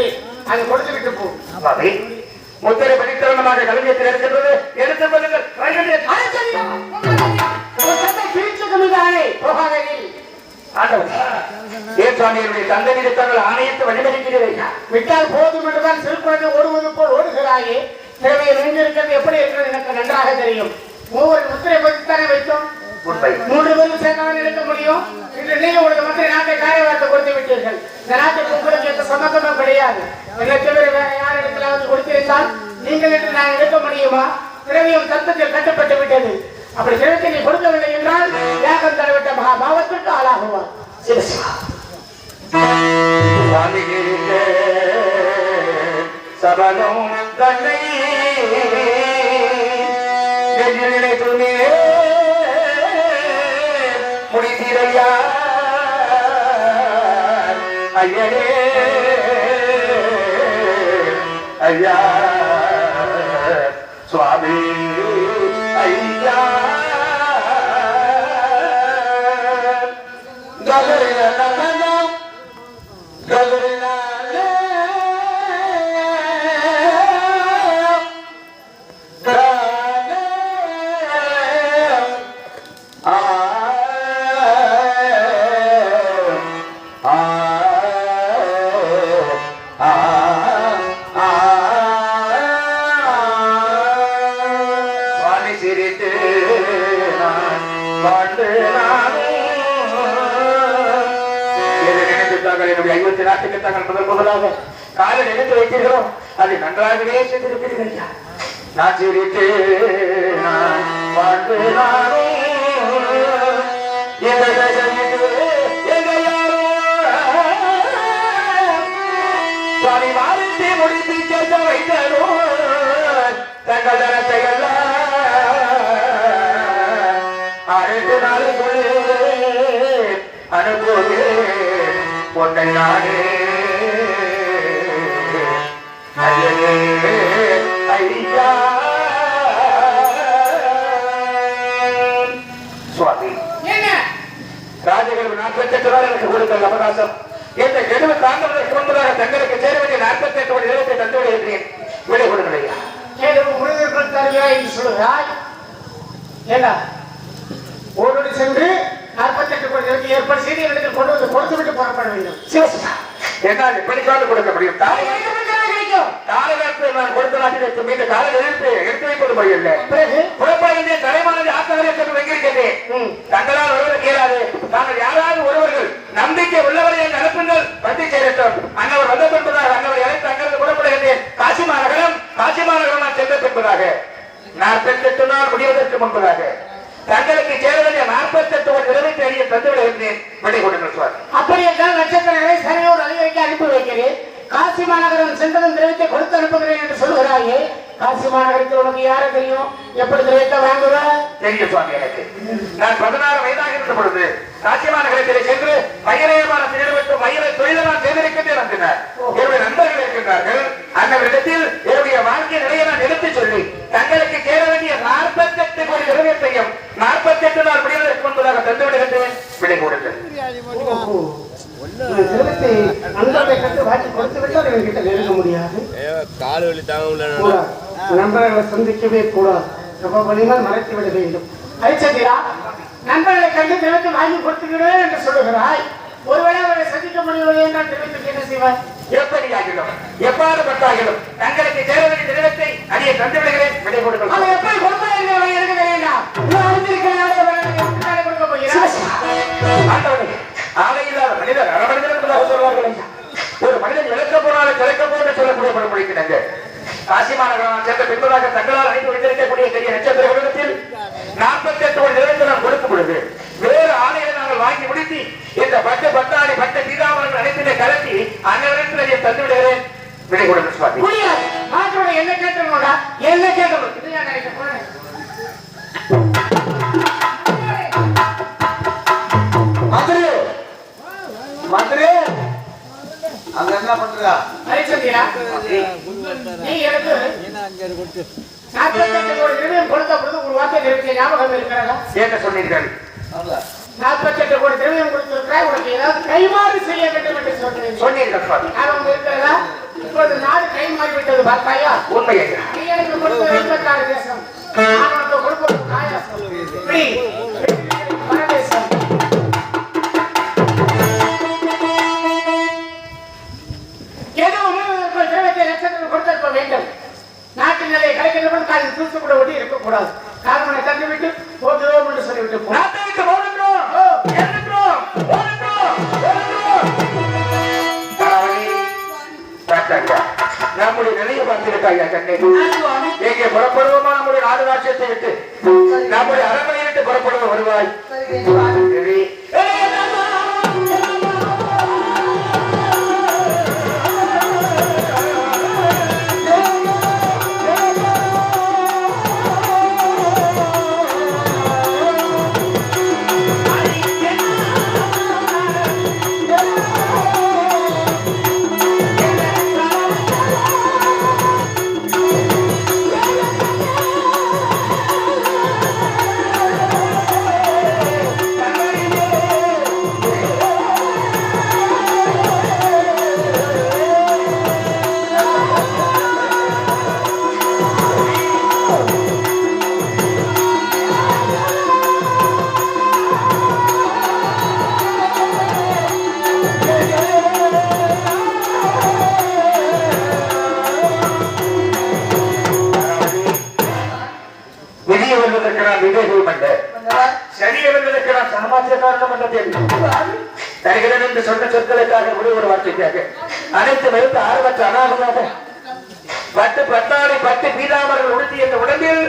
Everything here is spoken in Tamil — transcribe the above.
சொல்கிறேன் அதை கொடுத்து விட்டு போ. முத்திரை படித்தவனமாக கல்வியத்தில் இருக்கின்றது எடுத்துக் கொள்ளுங்கள். ரயிலே தந்தை ஆணையத்தை வழிமறிக்கிறீர்கள் விட்டால் போதும் என்றுதான் சிறுகுழந்தை ஓடுவது போல் ஓடுகிறாயே. தேவையை நெஞ்சிருக்கிறது எப்படி இருக்கிறது எனக்கு நன்றாக தெரியும். மூவர் முத்திரை பதித்தானே வைத்தோம்? உண்மை. மூன்று பேரும் சேர்ந்தவன் இருக்க முடியும்? இன்று நீங்க உங்களுக்கு மந்திரி நாட்டை காரியவார்த்தை கொடுத்து விட்டீர்கள். இந்த நாட்டுக்கு உங்களுக்கு எந்த சம்மந்தமும் கிடையாது. என்னை தவிர வேற யார் இடத்திலாவது கொடுத்திருந்தால் நீங்கள் என்று நான் எடுக்க முடியுமா? திரவியம் தத்தத்தில் கட்டப்பட்டு விட்டது. அப்படி திரவத்தை நீ கொடுக்கவில்லை என்றால் யாகம் தரவிட்ட மகா பாவத்திற்கு ஆளாகுவார் சிவசிவா சுவாமிகிரிக்கே சபலம் தன்னை நெஞ்சில் ஐயனே. ஐயா. சுவாமி. எதை என்னுடைய ஐம்பத்தி நாட்டுக்கு தாங்கள் முதல் முதலாக காலில் நினைத்து வைத்தீர்களோ அதை நன்றாகவே செய்திருக்கிறீர்கள் நான் சிரித்து நான் வாழ்ந்து முடித்து வைத்தரோ தங்கள் தரத்தை எல்லாம் நாளுக்குள்ளே பொன்னை நாடே. ஐயனே ஐயா. சுவாமி ராஜகர்வு நாற்பத்தி எட்டு நாள் எனக்கு கொடுத்த அவகாசம் இந்த கெடுவு தாண்டவதற்கு முன்பதாக தங்களுக்கு சேர வேண்டிய நாற்பத்தி எட்டு மணி நேரத்தை தந்து விடுகிறேன் விடை தருவியா என்று சொல்லுகிறாய். ஓடோடி சென்று நாற்பத்தெட்டு கோடி ஏற்பாடு செய்து இடத்தில் கொண்டு வந்து கொடுத்து விட்டு புறப்பட வேண்டும். சிவசிவா என்னால் இப்படி கால கொடுக்க முடியும். கிடைக்கும்? தாரகத்தை நான் கொடுத்த நாட்டிற்கு மீது கால எழுத்து எடுத்து வைப்பது முறையில்லை பிறகு? புறப்பாடிலே தலைமானது வைக்கிருக்கிறேன் ம், தங்களால் வருவது இயலாது. தாங்கள் யாராவது ஒருவர்கள் நம்பிக்கை உள்ளவரை என் அனுப்புங்கள். வந்து சேரட்டும். அன்னவர் வந்த பின்பதாக அன்னவர் அழைத்து அங்கிருந்து புறப்படுகின்றேன். காசி மாநகரம் காசி மாநகரம் நான் சென்ற பின்பதாக நாற்பத்தெட்டு நாள் முடிவதற்கு முன்பதாக. தங்களுக்கு சேர வேண்டிய நாற்பத்தெட்டு ஒரு இருபத்தி ஐந்து தந்து விடுகின்றேன் விடை கொடுங்கள் சுவாமி. அப்படி என்றால் நட்சத்திரங்களை சரையோடு அதிகரிக்க அனுப்பி வைக்கிறேன். காசி மாநகரம் சென்றதும் திரவியத்தை கொடுத்து அனுப்புகிறேன் என்று சொல்லுகிறாயே காசி மாநகரத்தில் உனக்கு யாரை தெரியும்? எப்படி திரவியத்தை வாங்குவ தெரியும் சுவாமி எனக்கு. நான் பதினாறு வயதாக இருந்த பொழுது காசிமான நகரத்திலே சென்று மயிரேயமான திருவிட்டு மயிரை தொழிலை நான் செய்திருக்கின்றேன் நம்பினார் என்னுடைய நண்பர்கள் இருக்கின்றார்கள் அன்னவரிடத்தில் என்னுடைய வாழ்க்கை நிலையை நான் எடுத்துச் சொல்லி தங்களுக்கு சேர வேண்டிய நாற்பத்தெட்டு கோடி நிறுவனத்தையும் நாற்பத்தெட்டு நாள் முடிவதற்கு முன்பதாக தந்து விடை கொடுங்கள் கண்டு கொடுத்து விட்டால் நெருங்க முடியாது. கால் வலி தாங்க முடியல கூடாது நண்பர்களை சந்திக்கவே கூடாது ரொம்ப வழிமால் மறைத்து விட வேண்டும். ஐச்சந்திரா நண்பர்களை கண்டு திரவியத்தை வாங்கி கொடுத்துக்கிறேன் என்று சொல்லுகிறாய். ஒருவேளை அவரை சந்திக்க முடியவில்லை என்றால் திரவியத்துக்கு என்ன செய்வாய்? எப்படி ஆகிடும் எவ்வாறு பட்டாகிடும் தங்களுக்கு சேர வேண்டிய மாநகரம் சென்ற பின்பதாக தங்களால் அழைத்து வைத்திருக்கக்கூடிய பெரிய நட்சத்திர உலகத்தில் நாற்பத்தி எட்டு ஒரு நிலையத்தை நான் கொடுக்கும் பொழுது வேறு ஆணையை நாங்கள் வாங்கி முடித்து இந்த பட்டு பட்டாணி பட்ட பீதாமரங்கள் அனைத்தினை கலட்டி அதை தந்து விடுகிறேன் விடை கொடுங்க சுவாமி. என்ன மந்திரி அங்க என்ன பண்றா? நீ எனக்கு நாற்பத்தெட்டு கோடி திரவியம் கொடுத்த பொழுது ஒரு வார்த்தை தெரிவித்த ஞாபகம் இருக்கிறதா? என்ன சொன்னீர்கள். நாற்பத்தெட்டு கோடி திரவியம் கொடுத்திருக்கிறாய், உனக்கு ஏதாவது கைமாறு செய்ய வேண்டும் என்று சொன்னேன். சொன்னீர்கள் ஞாபகம் இருக்கிறதா? இப்போது நாடு கை மாறிவிட்டது பார்த்தாயா? உண்மை ஐயா நீ எனக்கு கொடுத்த தேசம். நான் உனக்கு கொடுப்பது ஒட்டி இருக்கக்கூடாது காரணனை தந்துவிட்டு போகிறோம் என்று சொல்லிவிட்டு நாட்டை விட்டு. நம்முடைய நிலையை பார்த்திருக்காயா கண்ணே? எங்கே புறப்படுவோமா? நம்முடைய நாடு ராஜ்யத்தை விட்டு. நம்முடைய அரண்மனையை விட்டு புறப்படுவோம் வருவாய். அல்ல சனியை வெல்வதற்கு நான் சாமாஜிய காரணம் அல்ல தெரியும். தருகிறேன் என்று சொன்ன சொற்களுக்காக ஒரு ஒரு வார்த்தைக்காக அனைத்து வைத்து ஆர்வற்ற அனாகமாக பட்டு பட்டாடை பட்டு பீதாமர்கள் உடுத்தி என்ற உடம்பில்